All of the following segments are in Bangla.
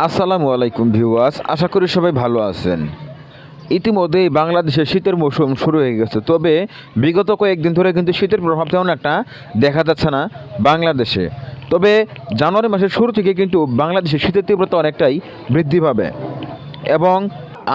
আসসালামু আলাইকুম ভিউয়ার্স, আশা করি সবাই ভালো আছেন। ইতিমধ্যেই বাংলাদেশে শীতের মৌসুম শুরু হয়ে গেছে, তবে বিগত কয়েকদিন ধরে কিন্তু শীতের প্রভাব তেমন একটা দেখা যাচ্ছে না বাংলাদেশে। তবে জানুয়ারি মাসের শুরু থেকে কিন্তু বাংলাদেশে শীতের তীব্রতা অনেকটাই বৃদ্ধি পাবে। এবং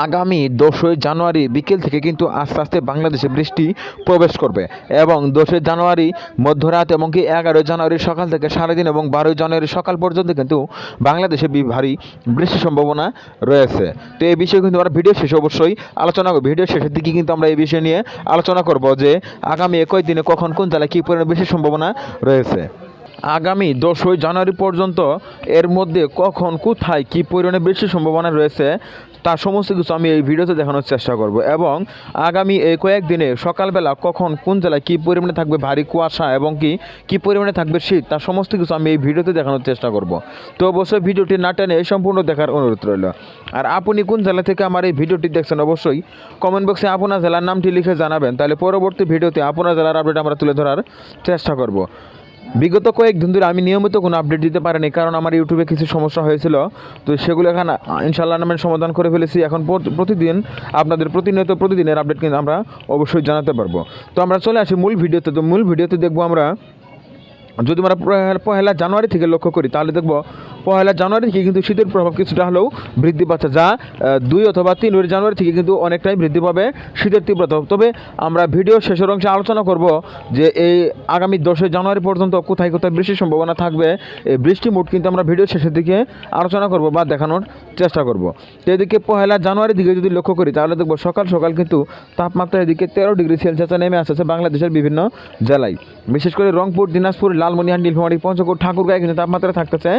আগামী দশই জানুয়ারি বিকেল থেকে কিন্তু আস্তে আস্তে বাংলাদেশে বৃষ্টি প্রবেশ করবে এবং দশই জানুয়ারি মধ্যরাত এবং কি এগারোই জানুয়ারি সকাল থেকে সারাদিন এবং বারোই জানুয়ারি সকাল পর্যন্ত কিন্তু বাংলাদেশে ভারী বৃষ্টির সম্ভাবনা রয়েছে। তো এই বিষয়ে কিন্তু আমরা ভিডিও শেষে অবশ্যই আলোচনা করব। ভিডিও শেষের দিকে কিন্তু আমরা এই বিষয় নিয়ে আলোচনা করব যে আগামী একই দিনে কখন, কোন জেলায় কী পরিমাণে বৃষ্টির সম্ভাবনা রয়েছে। আগামী দশই জানুয়ারি পর্যন্ত এর মধ্যে কখন, কোথায় কী পরিমাণে বৃষ্টির সম্ভাবনা রয়েছে তার সমস্ত কিছু আমি এই ভিডিওতে দেখানোর চেষ্টা করব। এবং আগামী এই কয়েকদিনে সকালবেলা কখন কোন জেলায় কী পরিমাণে থাকবে ভারী কুয়াশা এবং কি, কী পরিমাণে থাকবে শীত তার সমস্ত কিছু আমি এই ভিডিওতে দেখানোর চেষ্টা করব। তো অবশ্যই ভিডিওটি না টেনে এই সম্পূর্ণ দেখার অনুরোধ রইল। আর আপনি কোন জেলা থেকে আমার এই ভিডিওটি দেখছেন অবশ্যই কমেন্ট বক্সে আপনার জেলার নামটি লিখে জানাবেন, তাহলে পরবর্তী ভিডিওতে আপনার জেলার আপডেট আমরা তুলে ধরার চেষ্টা করব। বিগত কয়েকদিন ধরে আমি নিয়মিত কোনো আপডেট দিতে পারিনি, কারণ আমার ইউটিউবে কিছু সমস্যা হয়েছিল। তো সেগুলো এখন ইনশাল্লাহ নামের সমাধান করে ফেলেছি। এখন প্রতিদিন আপনাদের প্রতিনিয়ত প্রতিদিনের আপডেট কিন্তু আমরা অবশ্যই জানাতে পারব। তো আমরা চলে আসি মূল ভিডিওতে। তো মূল ভিডিওতে দেখব আমরা যদি আমরা পহেলা- জানুয়ারি থেকে লক্ষ্য করি, তাহলে দেখব পহেলা জানুয়ারি থেকে কিন্তু শীতের প্রভাব কিছুটা হলেও বৃদ্ধি পাচ্ছে, যা দুই অথবা তিন জানুয়ারি থেকে কিন্তু অনেকটাই বৃদ্ধি পাবে শীতের তীব্রতা। তবে আমরা ভিডিও শেষের অংশে আলোচনা করব যে এই আগামী দশই জানুয়ারি পর্যন্ত কোথায় কোথায় বৃষ্টির সম্ভাবনা থাকবে। এই বৃষ্টি মুড কিন্তু আমরা ভিডিও শেষের দিকে আলোচনা করব বা দেখানোর চেষ্টা করব। তো এদিকে পহেলা জানুয়ারি দিকে যদি লক্ষ্য করি, তাহলে দেখব সকাল সকাল কিন্তু তাপমাত্রা এদিকে তেরো ডিগ্রি সেলসিয়াসে নেমে আসছে বাংলাদেশের বিভিন্ন জেলায়। বিশেষ করে রংপুর, দিনাজপুর লালমনিরহাট নীলফামারী, পঞ্চগড়, ঠাকুরগাঁয়ে কিন্তু তাপমাত্রা থাকতেছে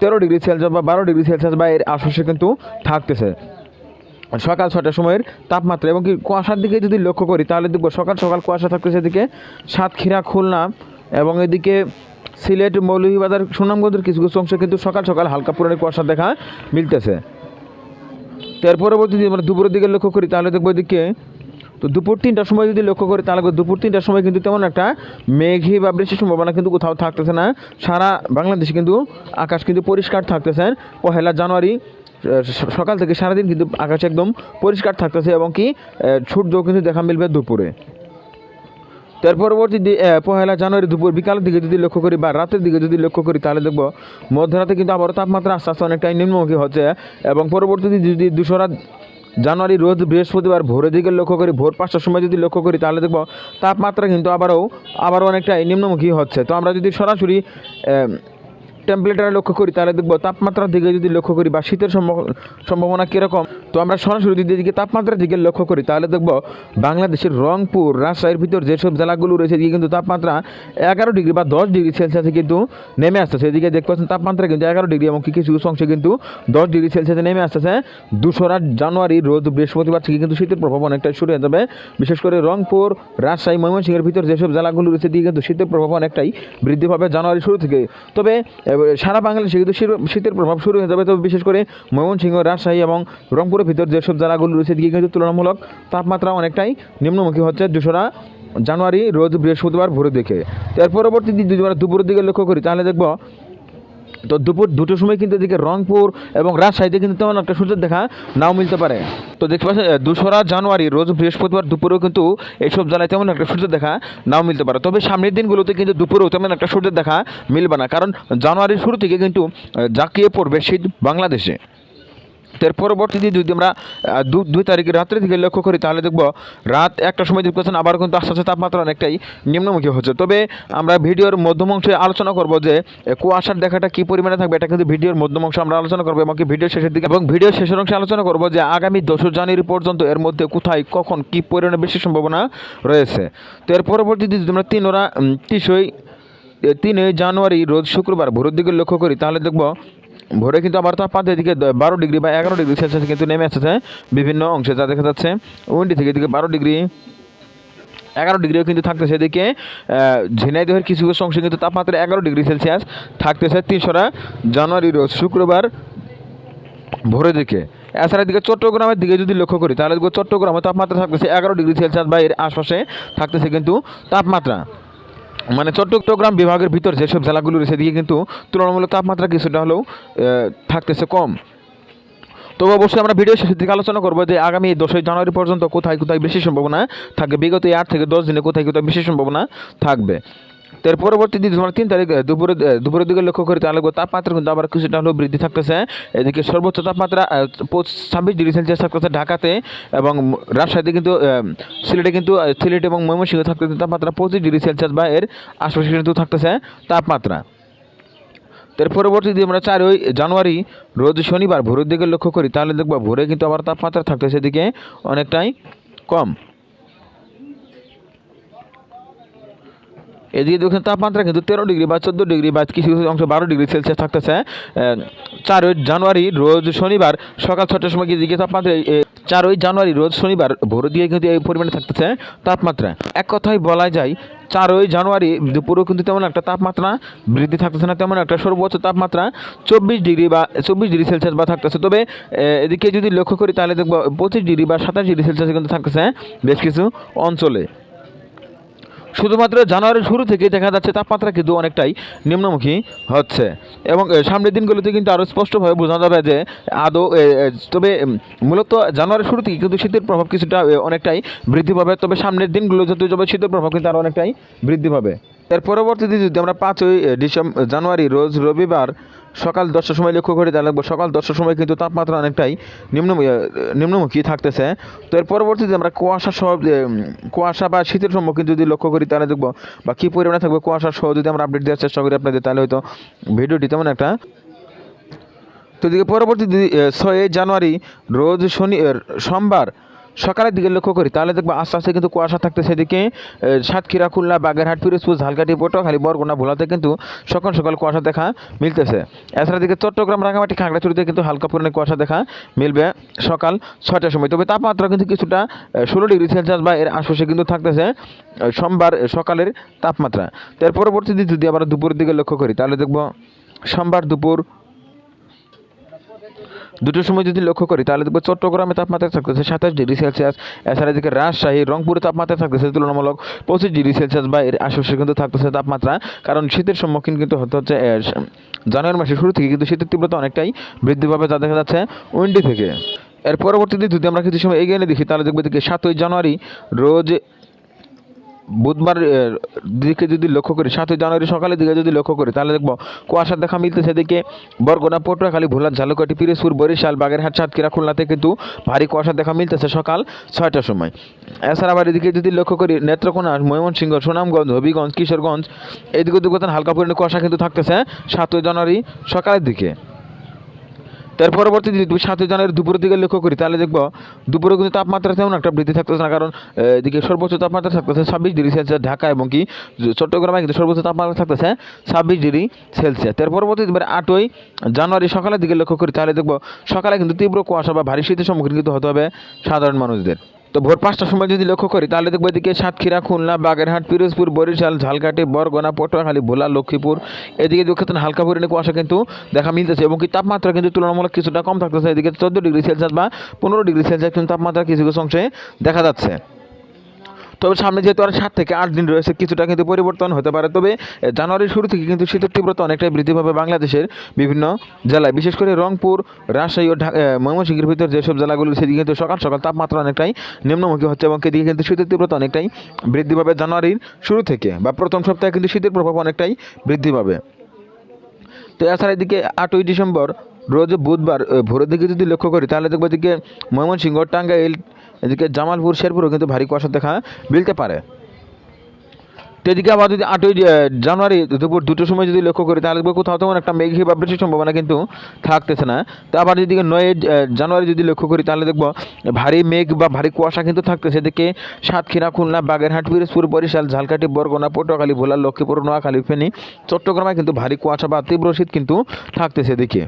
তেরো ডিগ্রি সেলসিয়াস বা বারো ডিগ্রি সেলসিয়াস বা এর আশপাশে কিন্তু থাকতেছে। সকাল ছটার সময়ের তাপমাত্রা এবং কি কুয়াশার দিকে যদি লক্ষ্য করি তাহলে দেখব সকাল সকাল কুয়াশা থাকতেছে এদিকে সাতক্ষীরা, খুলনা এবং এদিকে সিলেট, মৌলভীবাজার, সুনামগঞ্জের কিছু কিছু অংশে কিন্তু সকাল সকাল হালকা পুরানি কুয়াশা দেখা মিলতেছে। তো এর পরবর্তী আমরা দুপুরের দিকে লক্ষ্য করি তাহলে দেখব এদিকে তো দুপুর তিনটার সময় যদি লক্ষ্য করি, তাহলে দুপুর তিনটার সময় কিন্তু তেমন একটা মেঘি বা বৃষ্টির সম্ভাবনা কিন্তু কোথাও থাকতেছে না। সারা বাংলাদেশে কিন্তু আকাশ কিন্তু পরিষ্কার থাকতেছে। পহেলা জানুয়ারি সকাল থেকে সারাদিন কিন্তু আকাশ একদম পরিষ্কার থাকতেছে এবং কি সূর্য কিন্তু দেখা মিলবে দুপুরে। তার পরবর্তী পহেলা জানুয়ারি দুপুর বিকালের দিকে যদি লক্ষ্য করি বা রাতের দিকে যদি লক্ষ্য করি, তাহলে দেখব মধ্যরাতে কিন্তু আবারও তাপমাত্রা আস্তে আস্তে অনেকটাই নিম্নমুখী হচ্ছে এবং পরবর্তীতে যদি দুশোরা জানুয়ারি রোজ বৃহস্পতিবার ভোরের দিকে লক্ষ্য করি, ভোর পাঁচটার সময় যদি লক্ষ্য করি তাহলে দেখব তাপমাত্রা কিন্তু আবারও আবারও অনেকটা নিম্নমুখী হচ্ছে। তো আমরা যদি সরাসরি টেম্পারেচারে লক্ষ্য করি, তাহলে দেখব তাপমাত্রার দিকে যদি লক্ষ্য করি বা শীতের সম্ভ- সম্ভাবনা কীরকম, তো আমরা সরাসরি যদি এদিকে তাপমাত্রার দিকে লক্ষ্য করি। তাহলে দেখব বাংলাদেশের রংপুর, রাজশাহীর ভিতর যেসব জেলাগুলো রয়েছে, এদিকে কিন্তু তাপমাত্রা এগারো ডিগ্রি বা দশ ডিগ্রি সেলসিয়াসে কিন্তু নেমে আসতেছে। এদিকে দেখতে পাচ্ছেন তাপমাত্রা কিন্তু এগারো ডিগ্রি এবং কিছু কিছু অংশে কিন্তু দশ ডিগ্রি সেলসিয়াসে নেমে আসতেছে। দুশোরা জানুয়ারি রোজ বৃহস্পতিবার থেকে কিন্তু শীতের প্রভাব অনেকটাই শুরু হয়ে যাবে। বিশেষ করে রংপুর, রাজশাহী, ময়মনসিংহের ভিতর যেসব জেলাগুলো রয়েছে দিয়ে কিন্তু শীতের প্রভাব অনেকটাই বৃদ্ধি পাবে জানুয়ারি শুরু থেকে। তবে সারা বাংলাদেশে কিন্তু শীত- শীতের প্রভাব শুরু হয়ে যাবে। তবে বিশেষ করে ময়মনসিংহ, রাজশাহী এবং রংপুরের ভিতর যেসব জেলাগুলো রয়েছে দিকে কিন্তু তুলনামূলক তাপমাত্রা অনেকটাই নিম্নমুখী হচ্ছে দুশোরা জানুয়ারি, রোজ বৃহস্পতিবার ভোরের দিকে। এর পরবর্তী দিন যদি আমরা দুপুরের দিকে লক্ষ্য করি, তাহলে দেখব তো দুপুর দুটোর সময় কিন্তু এদিকে রংপুর এবং রাজশাহীতে কিন্তু তেমন একটা সূর্যের দেখা নাও মিলতে পারে। তো দেখতে পাচ্ছেন দুসরা জানুয়ারি রোজ বৃহস্পতিবার দুপুরেও কিন্তু এইসব জেলায় তেমন একটা সূর্যের দেখা নাও মিলতে পারে। তবে সামনের দিনগুলোতে কিন্তু দুপুরেও তেমন একটা সূর্যের দেখা মিলবে না, কারণ জানুয়ারির শুরু থেকে কিন্তু জাকিয়ে পড়বে শীত বাংলাদেশে। এর পরবর্তী দিন যদি আমরা দুই তারিখে রাত্রের দিকে লক্ষ্য করি, তাহলে দেখব রাত একটা সময় দেখতে পাচ্ছেন আবার কিন্তু আস্তে আস্তে তাপমাত্রা অনেকটাই নিম্নমুখী হচ্ছে। তবে আমরা ভিডিওর মধ্যম অংশে আলোচনা করব যে কুয়াশার দেখাটা কী পরিমাণে থাকবে, এটা কিন্তু ভিডিওর মধ্যম অংশে আমরা আলোচনা করব এবং ভিডিও শেষের দিকে। এবং ভিডিও শেষের অংশে আলোচনা করব যে, আগামী দশই জানুয়ারি পর্যন্ত এর মধ্যে কোথায়, কখন, কী পরিমাণে বেশি সম্ভাবনা রয়েছে। তো এর পরবর্তী যদি আমরা তিন ওরা তিনই জানুয়ারি, রোজ শুক্রবার ভোরের দিকে লক্ষ্য করি, তাহলে দেখব ভোরে কিন্তু আবার তাপমাত্রা এদিকে বারো ডিগ্রি বা এগারো ডিগ্রি সেলসিয়াস কিন্তু নেমে আসছে বিভিন্ন অংশে, যা দেখা যাচ্ছে উইন্ডি থেকে এদিকে বারো ডিগ্রি, এগারো ডিগ্রিও কিন্তু থাকতেছে এদিকে। ঝিনাইদহের কিছু কিছু অংশে কিন্তু তাপমাত্রা এগারো ডিগ্রি সেলসিয়াস থাকতেছে তিনশোরা জানুয়ারি রোজ, শুক্রবার ভোরের দিকে। এছাড়া এদিকে চট্টগ্রামের দিকে যদি লক্ষ্য করি, তাহলে চট্টগ্রামে তাপমাত্রা থাকতেছে এগারো ডিগ্রি সেলসিয়াস বা এর আশপাশে থাকতেছে কিন্তু তাপমাত্রা। মানে চট্টগ্রাম বিভাগের ভিতর যেসব জেলাগুলো রয়েছে সেদিকে কিন্তু তুলনামূলক তাপমাত্রা কিছুটা হলেও থাকতেছে কম। তো অবশ্যই আমরা ভিডিও শেষের দিকে আলোচনা করব যে আগামী দশই জানুয়ারি পর্যন্ত কোথায় কোথায় বেশি সম্ভাবনা থাকবে, বিগত আট থেকে দশ দিনে কোথায় কোথায় বেশি সম্ভাবনা থাকবে। তো এর পরবর্তী দিন, তোমার তিন তারিখ দুপুরে দুপুরের দিকে লক্ষ্য করি তাহলে তাপমাত্রা কিন্তু আবার কিছুটা হলেও বৃদ্ধি থাকতেছে। এদিকে সর্বোচ্চ তাপমাত্রা ছাব্বিশ ডিগ্রি সেলসিয়াস থাকতেছে ঢাকাতে এবং রাজশাহীতে কিন্তু সিলেটে কিন্তু সিলেট এবং ময়মনসিংহে থাকতেছে তাপমাত্রা পঁচিশ ডিগ্রি সেলসিয়াস বা এর আশপাশে কিন্তু থাকতেছে তাপমাত্রা। এর পরবর্তী যদি আমরা চারই জানুয়ারি, রোজ শনিবার ভোরের দিকে লক্ষ্য করি, তাহলে দেখব ভোরে কিন্তু আবার তাপমাত্রা থাকতে সেদিকে অনেকটাই কম। এদিকে দেখুন, তাপমাত্রা কিন্তু তেরো ডিগ্রি বা চোদ্দ ডিগ্রি বা কিছু কিছু অংশ বারো ডিগ্রি সেলসিয়াস থাকতেছে। চারই জানুয়ারি রোজ শনিবার সকাল ছটার সময় দিকে তাপমাত্রা চারই জানুয়ারি রোজ শনিবার ভোর দিয়ে কিন্তু এই পরিমাণে থাকতেছে তাপমাত্রা। এক কথায় বলা যায়, চারই জানুয়ারি দুপুরেও কিন্তু তেমন একটা তাপমাত্রা, বৃদ্ধি থাকতেছে না, তেমন একটা সর্বোচ্চ তাপমাত্রা, চব্বিশ ডিগ্রি বা, চব্বিশ ডিগ্রি সেলসিয়াস বা থাকতেছে। তবে এদিকে যদি লক্ষ্য করি তাহলে দেখব পঁচিশ ডিগ্রি বা সাতাশ ডিগ্রি সেলসিয়াস কিন্তু থাকতেছে বেশ কিছু অঞ্চলে। শুধুমাত্র জানুয়ারির শুরু থেকে দেখা যাচ্ছে তাপমাত্রা কিন্তু অনেকটাই নিম্নমুখী হচ্ছে। এবং সামনের দিনগুলোতে কিন্তু আরও স্পষ্টভাবে বোঝা যাবে যে আদৌ তবে মূলত জানুয়ারির শুরু থেকে কিন্তু শীতের প্রভাব কিছুটা অনেকটাই বৃদ্ধি পাবে। তবে সামনের দিনগুলো যত যাবে, শীতের প্রভাব কিন্তু আরও অনেকটাই বৃদ্ধি পাবে। এর পরবর্তীতে যদি আমরা পাঁচই ডিসেম্বর জানুয়ারি, রোজ রবিবার সকাল দশটার সময় লক্ষ্য করি তাহলে সকাল দশটার সময় কিন্তু তাপমাত্রা অনেকটাই নিম্ন নিম্নমুখী থাকতেছে। তো এর পরবর্তীতে আমরা কুয়াশা সহ কুয়াশা বা শীতের সম্মুখীন যদি লক্ষ্য করি তাহলে দেখব বা কী পরিমাণে থাকবে কুয়াশা সহ যদি আমরা আপডেট দেওয়ার চেষ্টা করি আপনাদের, তাহলে হয়তো ভিডিওটি তেমন একটা তো এদিকে পরবর্তী ছয় জানুয়ারি, রোজ শনি সোমবার সকালের দিকে লক্ষ্য করি, তাহলে দেখব আস্তে আস্তে কিন্তু কুয়াশা থাকতে সেদিকে সাতক্ষীরা, খুলনা, বাগেরহাট, পিরোজপুর, ঝালকাঠি, পটুয়াখালী, বরগুনা, ভোলাতে কিন্তু সকাল সকাল কুয়াশা দেখা মিলতেছে। এছাড়া দিকে চট্টগ্রাম রাঙামাটি খাগড়াছড়িতে কিন্তু হালকা পরিমাণে কুয়াশা দেখা মিলবে সকাল ছয়টার সময়। তবে তাপমাত্রা কিন্তু কিছুটা ষোলো ডিগ্রি সেলসিয়াস বা এর আশপাশে কিন্তু থাকতেছে সোমবার সকালের তাপমাত্রা। তো এর পরবর্তী দিন যদি আবার দুপুরের দিকে লক্ষ্য করি, তাহলে দেখব সোমবার দুপুর দুটোর সময় যদি লক্ষ্য করি, তাহলে দেখব চট্টগ্রামে তাপমাত্রা থাকতেছে সাতাশ ডিগ্রি সেলসিয়াস, এছাড়া এদিকে রাজশাহী, রংপুরে তাপমাত্রা থাকতেছে তুলনামূলক পঁচিশ ডিগ্রি সেলসিয়াস বা এর আশেপাশে কিন্তু থাকতেছে তাপমাত্রা। কারণ শীতের সম্মুখীন কিন্তু হতে হচ্ছে জানুয়ারি মাসের শুরু থেকে কিন্তু শীতের তীব্রতা অনেকটাই বৃদ্ধি পাবে, যা দেখা যাচ্ছে উইন্ডি থেকে। এর পরবর্তীতে যদি আমরা কিছু সময় এগিয়ে দেখি, তাহলে দেখব এদিকে সাতই জানুয়ারি রোজ বুধবার দিকে যদি লক্ষ্য করি, সাতই জানুয়ারি সকালের দিকে যদি লক্ষ্য করি, তাহলে দেখব কুয়াশার দেখা মিলতেছে এদিকে বরগুনা পটুয়াখালী ভোলা ঝালকাঠি, পিরিজপুর, বরিশাল, বাগেরহাট, সাতক্ষীরা খুলনাতে কিন্তু ভারী কুয়াশার দেখা মিলতেছে সকাল ছয়টার সময়। এছাড়া আবার এদিকে যদি লক্ষ্য করি, নেত্রকোনা, ময়মনসিংহ, সুনামগঞ্জ, হবিগঞ্জ, কিশোরগঞ্জ, এদিকে দুর্গতন হালকা পরিমাণে কুয়াশা কিন্তু থাকতেছে সাতই জানুয়ারি সকালের দিকে। তার পরবর্তী যদি সাতই জানুয়ারি দুপুরের দিকে লক্ষ্য করি, তাহলে দেখব দুপুরে কিন্তু তাপমাত্রা তেমন একটা বৃদ্ধি থাকতেছে না, কারণ এদিকে সর্বোচ্চ তাপমাত্রা থাকতেছে ছাব্বিশ ডিগ্রি সেলসিয়াস ঢাকা এবং কি চট্টগ্রামে কিন্তু সর্বোচ্চ তাপমাত্রা থাকতেছে ছাব্বিশ ডিগ্রি সেলসিয়াস। তার পরবর্তী এবার আটই জানুয়ারি সকালের দিকে লক্ষ্য করি, তাহলে দেখব সকালে কিন্তু তীব্র কুয়াশা বা ভারী শীতের সম্মুখীন কিন্তু হতে হবে সাধারণ মানুষদের। তো ভোর পাঁচটার সময় যদি লক্ষ্য করি, তাহলে দেখব এদিকে সাতক্ষীরা, খুলনা, বাগেরহাট, পিরোজপুর, বরিশাল ঝালকাটি বরগনা, পটুয়াখালী, ভোলা, লক্ষ্মীপুর। এদিকে দক্ষিণ হালকা পরিমাণে কুয়াশা কিন্তু দেখা মিলতেছে এবং কি তাপমাত্রা কিন্তু তুলনামূলক কিছুটা কম থাকতেছে। এদিকে চোদ্দ ডিগ্রি সেলসিয়াস বা পনেরো ডিগ্রি সেলসিয়াস কিন্তু তাপমাত্রা কিছু কিছু অংশে দেখা যাচ্ছে। তবে সামনে যেহেতু আর সাত থেকে আট দিন রয়েছে, কিছুটা কিন্তু পরিবর্তন হতে পারে। তবে জানুয়ারির শুরু থেকে কিন্তু শীতের তীব্রতা অনেকটাই বৃদ্ধি পাবে বাংলাদেশের বিভিন্ন জেলায়। বিশেষ করে রংপুর, রাজশাহী ও ময়মনসিংহের ভিতর যেসব জেলাগুলো সেদিকে কিন্তু সকাল সকাল তাপমাত্রা অনেকটাই নিম্নমুখী হচ্ছে এবং এদিকে কিন্তু শীতের তীব্রতা অনেকটাই বৃদ্ধি পাবে জানুয়ারির শুরু থেকে বা প্রথম সপ্তাহে কিন্তু শীতের প্রভাব অনেকটাই বৃদ্ধি পাবে। তো এছাড়া এদিকে আটই ডিসেম্বর, রোজ বুধবার ভোরের দিকে যদি লক্ষ্য করি, তাহলে দেখব এদিকে ময়মনসিংহ, টাঙ্গাইল এদিকে জামালপুর, শেরপুরও কিন্তু ভারী কুয়াশা দেখা মিলতে পারে। তো এদিকে আবার যদি আটই জানুয়ারি দুপুর দুটোর সময় যদি লক্ষ্য করি, তাহলে দেখব কোথাও তেমন একটা মেঘ বা বৃষ্টির সম্ভাবনা কিন্তু থাকতেছে না। তো আবার যদি নয় জানুয়ারি যদি লক্ষ্য করি, তাহলে দেখব ভারী মেঘ বা ভারী কুয়াশা কিন্তু থাকতেছে। এদিকে সাতক্ষীরা, খুলনা, বাগেরহাট, পিরোজপুর, বরিশাল, ঝালকাঠি, বরগুনা, পটুয়াখালী, ভোলা, লক্ষ্মীপুর, নোয়াখালী, ফেনী, চট্টগ্রামে কিন্তু ভারী কুয়াশা বা তীব্র শীত কিন্তু থাকতেছে এদিকে।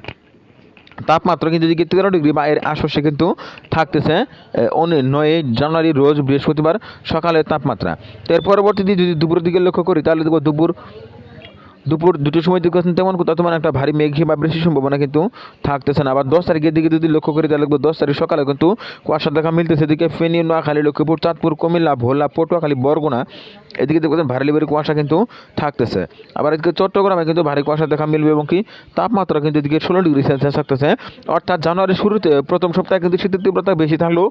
তাপমাত্রা কিন্তু এদিকে তেরো ডিগ্রি বা এর আশপাশে কিন্তু থাকতেছে নয় জানুয়ারি রোজ বৃহস্পতিবার সকালের তাপমাত্রা। এর পরবর্তীতে যদি দুপুরের দিকে লক্ষ্য করি, তাহলে দেখব দুপুর দুপুর দুটোর সময় দিকে তেমন কোথাও তেমন একটা ভারী মেঘ বা বৃষ্টির সম্ভাবনা কিন্তু থাকতেছে না। আবার দশ তারিখের দিকে যদি লক্ষ্য করি, তাহলে দশ তারিখ সকালে কিন্তু কুয়াশার দেখা মিলতেছে। এদিকে ফেনী, নোয়াখালী, লক্ষ্মীপুর, চাঁদপুর, কুমিল্লা, ভোলা, পটুয়াখালী, বরগুনা, এদিকে দেখবেন ভারী লেবের কুয়াশা কিন্তু থাকতেছে। আবার এদিকে চট্টগ্রামে কিন্তু ভারী কুয়াশা দেখা মিলবে এবং কি তাপমাত্রা কিন্তু এদিকে ষোলো ডিগ্রি সেলসিয়াস থাকতেছে। অর্থাৎ জানুয়ারির শুরুতে প্রথম সপ্তাহে কিন্তু শীতের তীব্রতা বেশি থাকলেও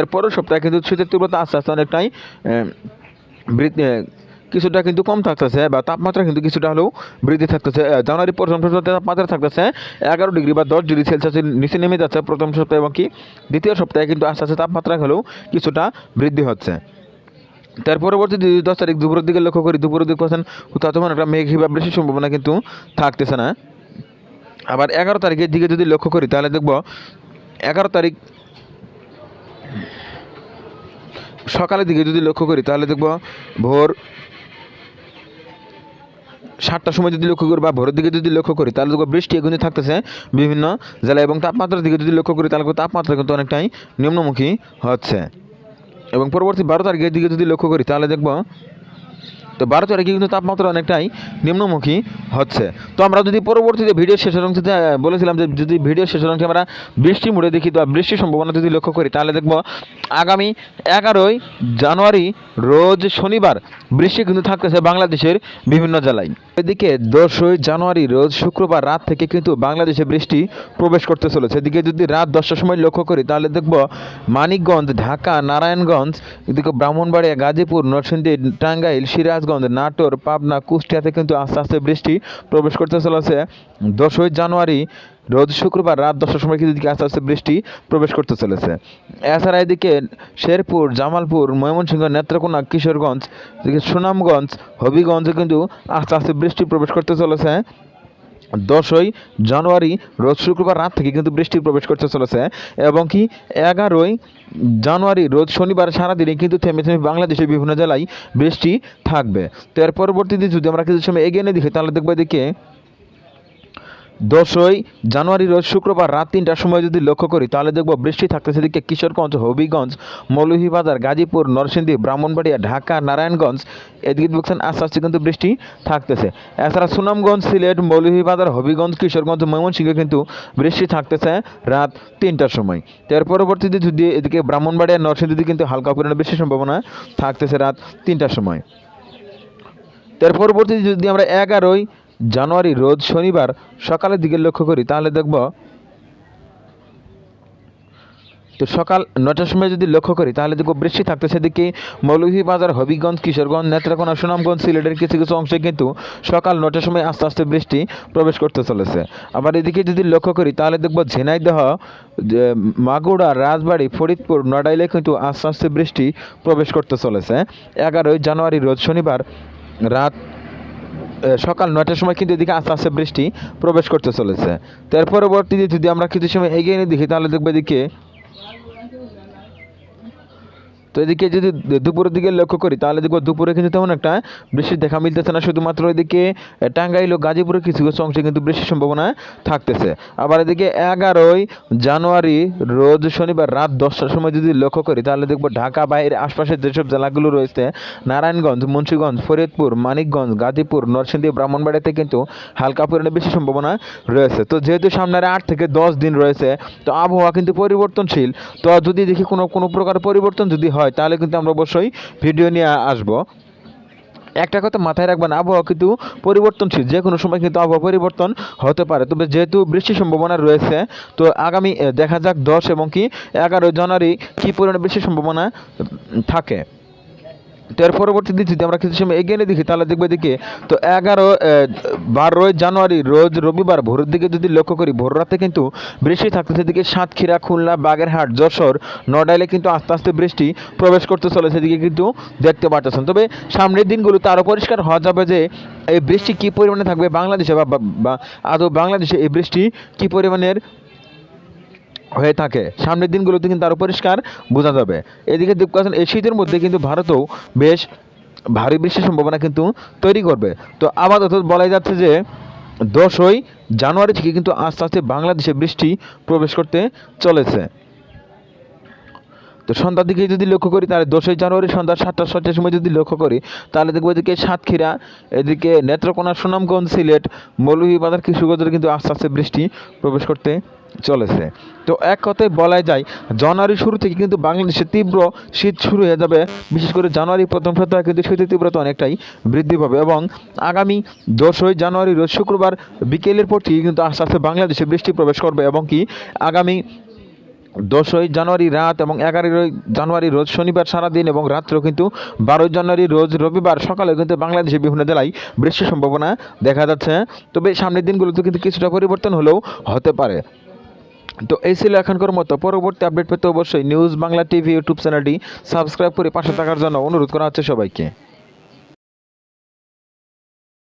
এর পরের সপ্তাহে কিন্তু শীতের তীব্রতা আস্তে আস্তে অনেকটাই বৃদ্ধি কিছুটা কিন্তু কম থাকতেছে বা তাপমাত্রা কিন্তু কিছুটা হলেও বৃদ্ধি থাকতেছে। জানুয়ারি প্রথম সপ্তাহে তাপমাত্রা থাকতেছে এগারো ডিগ্রি বা দশ ডিগ্রি সেলসিয়াসের নিচে নেমে যাচ্ছে প্রথম সপ্তাহে এবং কি দ্বিতীয় সপ্তাহে কিন্তু আস্তে আস্তে তাপমাত্রা হলেও কিছুটা বৃদ্ধি হচ্ছে। তার পরবর্তী দশ তারিখ দুপুরের দিকে লক্ষ্য করি, দুপুরের দিকে পাচ্ছেন কোথাও তেমন একটা মেঘ বা বৃষ্টির সম্ভাবনা কিন্তু থাকতেছে না। আবার এগারো তারিখের দিকে যদি লক্ষ্য করি, তাহলে দেখব এগারো তারিখ সকালের দিকে যদি লক্ষ্য করি, তাহলে দেখব ভোর সাতটার সময় যদি লক্ষ্য করি বা ভোরের দিকে যদি লক্ষ্য করি, তাহলে দেখব বৃষ্টি কিন্তু থাকতেছে বিভিন্ন জেলায় এবং তাপমাত্রার দিকে যদি লক্ষ্য করি, তাহলে তাপমাত্রা কিন্তু অনেকটাই নিম্নমুখী হচ্ছে। এবং পরবর্তী বারো তারিখের দিকে যদি লক্ষ্য করি, তাহলে দেখব তো বারো তারিখে কিন্তু তাপমাত্রা অনেকটাই নিম্নমুখী হচ্ছে। তো আমরা যদি পরবর্তীতে ভিডিও শেষের অংশে বলেছিলাম যে যদি ভিডিও শেষের অংশে আমরা বৃষ্টি মুড়ে দেখি বা বৃষ্টির সম্ভাবনা যদি লক্ষ্য করি, তাহলে দেখব আগামী এগারোই জানুয়ারি, রোজ শনিবার বৃষ্টি কিন্তু থাকতেছে বাংলাদেশের বিভিন্ন জেলায়। এদিকে দশই জানুয়ারি, রোজ শুক্রবার রাত থেকে কিন্তু বাংলাদেশে বৃষ্টি প্রবেশ করতে চলেছে। এদিকে যদি রাত দশটার সময় লক্ষ্য করি, তাহলে দেখব মানিকগঞ্জ, ঢাকা, নারায়ণগঞ্জ, এদিকে ব্রাহ্মণবাড়িয়া, গাজীপুর, নরসিংদী, টাঙ্গাইল, সিরাজগঞ্জ নাটোর, পাবনা, কুষ্টিয়াতে কিন্তু আস্তে আস্তে বৃষ্টি প্রবেশ করতে চলেছে। দশই জানুয়ারি, রোজ শুক্রবার রাত দশটার সময় কিন্তু আস্তে আস্তে বৃষ্টি প্রবেশ করতে চলেছে। এছাড়া এদিকে শেরপুর, জামালপুর, ময়মনসিংহ, নেত্রকোনা, কিশোরগঞ্জ সুনামগঞ্জ, হবিগঞ্জে কিন্তু আস্তে আস্তে বৃষ্টি প্রবেশ করতে চলেছে। দশই জানুয়ারি, রোজ শুক্রবার রাত থেকে কিন্তু বৃষ্টি প্রবেশ করতে চলেছে এবং কি এগারোই জানুয়ারি, রোজ শনিবার সারাদিনে কিন্তু থেমে থেমে বাংলাদেশের বিভিন্ন জেলায় বৃষ্টি থাকবে। তো এর পরবর্তীতে যদি আমরা কিছু সময় এগিয়ে নিয়ে দেখি, তাহলে দেখব এদিকে দশই জানুয়ারি রোজ শুক্রবার রাত তিনটার সময় যদি লক্ষ্য করি, তাহলে দেখব বৃষ্টি থাকতেছে এদিকে কিশোরগঞ্জ, হবিগঞ্জ, মৌলভীবাজার, গাজীপুর, নরসিংদী, ব্রাহ্মণবাড়িয়া, ঢাকা, নারায়ণগঞ্জ এদিকে দেখছেন আস্তে আস্তে কিন্তু বৃষ্টি থাকতেছে। এছাড়া সুনামগঞ্জ, সিলেট, মৌলভীবাজার, হবিগঞ্জ, কিশোরগঞ্জ, ময়মনসিংহে কিন্তু বৃষ্টি থাকতেছে রাত তিনটার সময়। তো এর পরবর্তীতে যদি এদিকে ব্রাহ্মণবাড়িয়া, নরসিংদীতে কিন্তু হালকা পরিমাণে বৃষ্টির সম্ভাবনা থাকতেছে রাত তিনটার সময়। তার পরবর্তীতে যদি আমরা এগারোই জানুয়ারি রোজ শনিবার সকালের দিকে লক্ষ্য করি, তাহলে দেখব তো সকাল নটার সময় যদি লক্ষ্য করি, তাহলে দেখব বৃষ্টি থাকতেছে। দিকে মৌলভীবাজার, হবিগঞ্জ, কিশোরগঞ্জ, নেত্রকোনা, সুনামগঞ্জ, সিলেটের কিছু কিছু অংশে কিন্তু সকাল নটার সময় আস্তে আস্তে বৃষ্টি প্রবেশ করতে চলেছে। আবার এদিকে যদি লক্ষ্য করি, তাহলে দেখব ঝিনাইদহ, যে মাগুরা, রাজবাড়ী, ফরিদপুর, নড়াইলে কিন্তু আস্তে আস্তে বৃষ্টি প্রবেশ করতে চলেছে। এগারোই জানুয়ারি রোজ শনিবার রাত সকাল নয়টার সময় কিন্তু এদিকে আস্তে আস্তে বৃষ্টি প্রবেশ করতে চলেছে। তো এর পরবর্তীতে যদি আমরা কিছু সময় এগিয়ে নিয়ে দেখি, তাহলে দেখব এদিকে তো এদিকে যদি দুপুরের দিকে লক্ষ্য করি, তাহলে দেখব দুপুরে কিন্তু তেমন একটা বৃষ্টির দেখা মিলতেছে না। শুধুমাত্র এদিকে টাঙ্গাইল ও গাজীপুরের কিছু কিছু অংশে কিন্তু বৃষ্টির সম্ভাবনা থাকতেছে। আবার এদিকে এগারোই জানুয়ারি, রোজ শনিবার রাত দশটার সময় যদি লক্ষ্য করি, তাহলে দেখব ঢাকা বাইরে আশপাশের যেসব জেলাগুলো রয়েছে, নারায়ণগঞ্জ, মুন্সীগঞ্জ, ফরিদপুর, মানিকগঞ্জ, গাজীপুর, নরসিংদী ব্রাহ্মণবাড়িতে কিন্তু হালকা পরিমাণে বেশি সম্ভাবনা রয়েছে। তো যেহেতু সামনের আট থেকে দশ দিন রয়েছে, তো আবহাওয়া কিন্তু পরিবর্তনশীল। তো যদি দেখি কোনো কোনো প্রকার পরিবর্তন যদি হয় তাহলে কিন্তু আমরা অবশ্যই ভিডিও নিয়ে আসব। একটা কথা মাথায় রাখবেন, আবহাওয়া কিন্তু পরিবর্তনশীল যে কোনো সময় কিন্তু আবহাওয়া পরিবর্তন হতে পারে। তবে যেহেতু বৃষ্টির সম্ভাবনা রয়েছে, তো আগামী, দেখা যাক দশ এবং কি এগারো জানুয়ারি কী পরিমাণে বৃষ্টির সম্ভাবনা থাকে। তো এর পরবর্তীতে যদি আমরা কিছু সময় এগিয়ে দেখি, তাহলে দেখবে দিকে তো এগারো বারোই জানুয়ারি, রোজ রবিবার ভোরের দিকে যদি লক্ষ্য করি, ভোর রাতে কিন্তু বৃষ্টি থাকতেছে। দিকে সাতক্ষীরা, খুলনা, বাগেরহাট, যশোর নডাইলে কিন্তু আস্তে আস্তে বৃষ্টি প্রবেশ করতে চলেছে। দিকে কিন্তু দেখতে পাচ্ছেন তবে সামনের দিনগুলোতে আরও পরিষ্কার হওয়া যাবে যে, এই বৃষ্টি কী পরিমাণে থাকবে বাংলাদেশে বা, আদৌ বাংলাদেশে এই বৃষ্টি কী পরিমাণের হয়ে থাকে। সামনের দিনগুলোতে কিন্তু আরও পরিষ্কার বোঝা যাবে। এদিকে দেখতে এই শীতের মধ্যে কিন্তু ভারতেও বেশ ভারী বৃষ্টির সম্ভাবনা কিন্তু তৈরি করবে। তো আপাতত বলাই যাচ্ছে যে, দশই জানুয়ারি থেকে কিন্তু আস্তে আস্তে বাংলাদেশে বৃষ্টি প্রবেশ করতে চলেছে। তো সন্ধ্যার দিকে যদি লক্ষ্য করি, তাহলে দশই জানুয়ারি সন্ধ্যা সাতটা ছয়টার সময় যদি লক্ষ্য করি, তাহলে দেখব এদিকে সাতক্ষীরা, এদিকে নেত্রকোনা সুনামগঞ্জ, সিলেট, মৌলভীবাজার, কিশোরগঞ্জের কিন্তু আস্তে আস্তে বৃষ্টি প্রবেশ করতে চলেছে। তো এক কথায় বলা যায়, জানুয়ারি শুরু থেকে কিন্তু বাংলাদেশে তীব্র শীত শুরু হয়ে যাবে। বিশেষ করে জানুয়ারি প্রথম সপ্তাহে কিন্তু শীতের তীব্রতা অনেকটাই বৃদ্ধি পাবে এবং আগামী দশই জানুয়ারি রোজ শুক্রবার বিকেলের পর থেকে কিন্তু আস্তে আস্তে বাংলাদেশে বৃষ্টি প্রবেশ করবে এবং কি আগামী দশই জানুয়ারি রাত এবং এগারোই জানুয়ারি রোজ শনিবার সারাদিন এবং রাত্রেও কিন্তু বারোই জানুয়ারি রোজ রবিবার সকালে কিন্তু বাংলাদেশের বিভিন্ন জেলায় বৃষ্টির সম্ভাবনা দেখা যাচ্ছে। তবে সামনের দিনগুলোতে কিন্তু কিছুটা পরিবর্তন হলেও হতে পারে। তো এই ছিল এখনকার মতো। পরবর্তী আপডেট পেতে অবশ্যই নিউজ বাংলা টিভি ইউটিউব চ্যানেলটি সাবস্ক্রাইব করে পাশে থাকার জন্য অনুরোধ করা হচ্ছে সবাইকে।